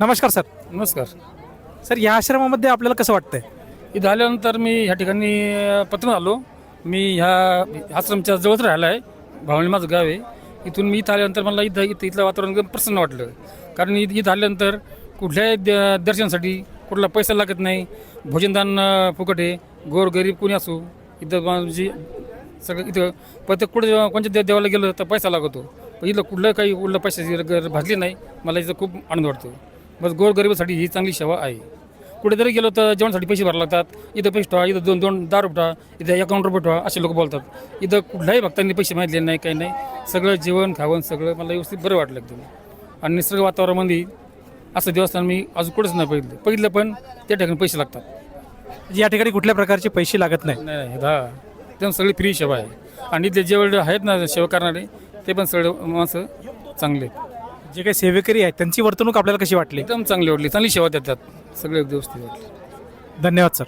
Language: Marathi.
नमस्कार सर. नमस्कार. सर या आश्रमामध्ये आपल्याला कसं वाटतंय? इथं आल्यानंतर मी ह्या ठिकाणी पत्र आलो. मी ह्या आश्रमच्या जवळच राहिला आहे भावणी माझं गाव आहे. इथून मी इथं आल्यानंतर मला इथं इथं इथलं वातावरण प्रसन्न वाटलं. कारण इथं इथं आल्यानंतर कुठल्याही द- दर्शनासाठी कुठला पैसा लागत नाही. भोजनदान अ, फुकट आहे. गोरगरीब कोणी असो इथं म्हणजे सगळं इथं प्रत्येक कुठे कोणत्या दे- देवाला गेलं तर पैसा लागतो. पण इथलं कुठलं काही कुठलं पैशाची गरज भाजली नाही. मला इथं खूप आनंद वाटतो. बस गोरगरिबासाठी ही चांगली सेवा आहे. कुठेतरी गेलो तर जेवणासाठी पैसे भरावे लागतात. इथं पैसे ठेवा इथं दोन दोन दहा रुपये इथं अकाउंट रुपये ठेवा असे लोक बोलतात. इथं कुठल्याही भक्तांनी पैसे मागितले नाही काही नाही. सगळं जेवण खावण सगळं मला व्यवस्थित बरं वाटलं एकदम. आणि निसर्ग वातावरणामध्ये असं देवस्थान मी अजून कुठंच नाही बघितलं. बघितलं पण त्या ठिकाणी पैसे लागतात. या ठिकाणी कुठल्या प्रकारचे पैसे लागत नाही? नाही नाही हा एकदम सगळी फ्री सेवा आहे. आणि इथले जेवढे आहेत ना सेवा करणारे ते पण सगळे माणसं चांगले आहेत. जे काही सेवेकरी आहेत त्यांची वर्तणूक आपल्याला कशी वाटली? एकदम चांगली वाटली. चांगली सेवा देतात. सगळे व्यवस्थित वाटली. धन्यवाद सर.